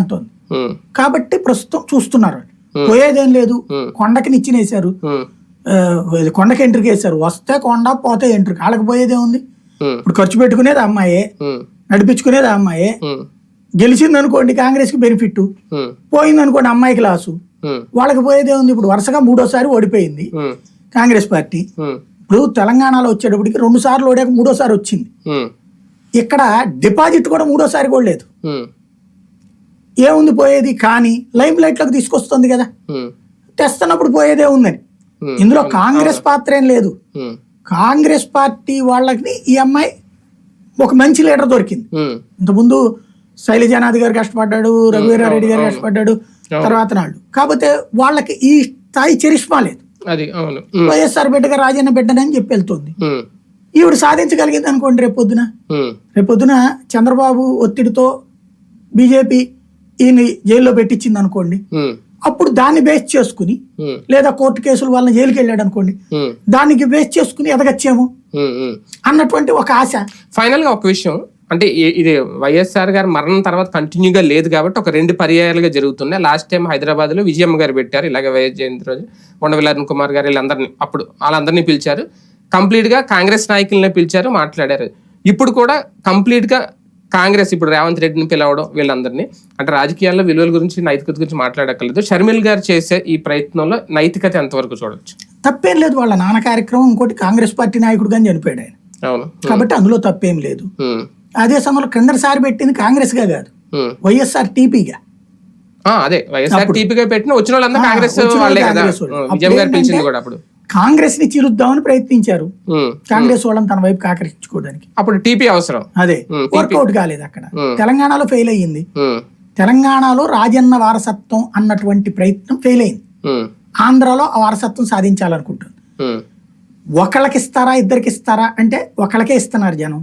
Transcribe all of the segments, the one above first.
అంటోంది. కాబట్టి ప్రస్తుతం చూస్తున్నారు. పోయేదేం లేదు. కొండకి నిచ్చినేశారు కొండకి ఎంట్రీకి వేశారు. వస్తే కొండ పోతే ఎంట్రీ. వాళ్ళకి పోయేదే ఉంది. ఇప్పుడు ఖర్చు పెట్టుకునేది అమ్మాయే. నడిపించుకునేది అమ్మాయే. గెలిచింది అనుకోండి కాంగ్రెస్కి బెనిఫిట్ పోయింది అనుకోండి అమ్మాయికి లాసు. వాళ్ళకి పోయేదే ఉంది. ఇప్పుడు వరుసగా మూడోసారి ఓడిపోయింది. కాంగ్రెస్ పార్టీ. ఇప్పుడు తెలంగాణలో వచ్చేటప్పటికి రెండు సార్లు ఓడాక మూడోసారి వచ్చింది. ఇక్కడ డిపాజిట్ కూడా మూడోసారి కూడా లేదు. ఏముంది పోయేది? కానీ లైమ్ లైట్లోకి తీసుకొస్తుంది కదా. తెస్తున్నప్పుడు పోయేదే ఉందని. ఇందులో కాంగ్రెస్ పాత్ర ఏం లేదు. కాంగ్రెస్ పార్టీ వాళ్ళకి ఈ అమ్మాయి ఒక మంచి లీడర్ దొరికింది. ఇంతకుముందు శైలజానాథ్ గారు కష్టపడ్డాడు రఘువీరారెడ్డి గారు కష్టపడ్డాడు తర్వాత నాళ్ళు కాకపోతే వాళ్ళకి ఈ స్థాయి చరిష్మా లేదు. అది అవును. ఉమ్, వైఎస్ఆర్ బిడ్డగా రాజన్న బిడ్డనని చెప్పి వెళ్తుంది. ఈవిడ సాధించగలిగింది అనుకోండి రేపొద్దున. రేపొద్దున చంద్రబాబు ఒత్తిడితో బీజేపీ ఈయన జైల్లో పెట్టించింది అనుకోండి. అప్పుడు దాన్ని బేస్ చేసుకుని లేదా కోర్టు కేసులు వాళ్ళని జైలుకి వెళ్ళాడు అనుకోండి. దానికి బేస్ చేసుకుని ఎదగచ్చేమో. అన్నటువంటి ఒక ఆశ. ఫైనల్గా ఒక విషయం అంటే ఇది వైఎస్ఆర్ గారి మరణం తర్వాత కంటిన్యూగా లేదు కాబట్టి ఒక రెండు పర్యాయాలుగా జరుగుతున్నాయి. లాస్ట్ టైం హైదరాబాద్లో విజయమ్మ గారు పెట్టారు ఇలాగ వైఎస్ జయంతి రోజు ఉండవల్లి అరుణ్ కుమార్ గారు వీళ్ళందరినీ అప్పుడు వాళ్ళందరినీ పిలిచారు. కంప్లీట్గా కాంగ్రెస్ నాయకులనే పిలిచారు మాట్లాడారు. ఇప్పుడు కూడా కంప్లీట్గా కాంగ్రెస్ ఇప్పుడు రేవంత్ రెడ్డిని పిలవడం వీళ్ళందరినీ. అంటే రాజకీయాల్లో విలువల గురించి నైతికత గురించి మాట్లాడక్కర్లేదు. షర్మిల్ గారు చేసే ఈ ప్రయత్నంలో నైతికత ఎంతవరకు చూడొచ్చు? తప్పేం లేదు వాళ్ళ నాన్న కార్యక్రమం ఇంకోటి కాంగ్రెస్ పార్టీ నాయకుడుగా చనిపోయాడు ఆయన. అవును. కాబట్టి అందులో తప్పేం లేదు. అదే సమయంలో క్రిందసారి పెట్టింది కాంగ్రెస్గా కాదు. వైఎస్ఆర్ టీపీగా. అదే. వైఎస్ఆర్ టీపీగా పెట్టిన వచ్చిన వాళ్ళందరూ కాంగ్రెస్ వాళ్ళు కదా. విజయం గారు పిలిచింది కూడా అప్పుడు. కాంగ్రెస్ని చిరుద్దామని ప్రయత్నించారు కాంగ్రెస్ వాళ్ళని తన వైపు ఆకర్షించుకోవడానికి. అప్పుడు టీపీ అవసరం. అదే వర్కౌట్ కాలేదు అక్కడ. తెలంగాణలో ఫెయిల్ అయ్యింది. తెలంగాణలో రాజన్న వారసత్వం అన్నటువంటి ప్రయత్నం ఫెయిల్ అయింది. ఆంధ్రాలో ఆ వారసత్వం సాధించాలనుకుంటుంది ఒకళ్ళకి ఇస్తారా ఇద్దరికి ఇస్తారా? అంటే ఒకళ్ళకే ఇస్తున్నారు జనం.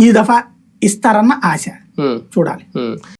ఈ దఫా ఇస్తారన్న ఆశ. చూడాలి.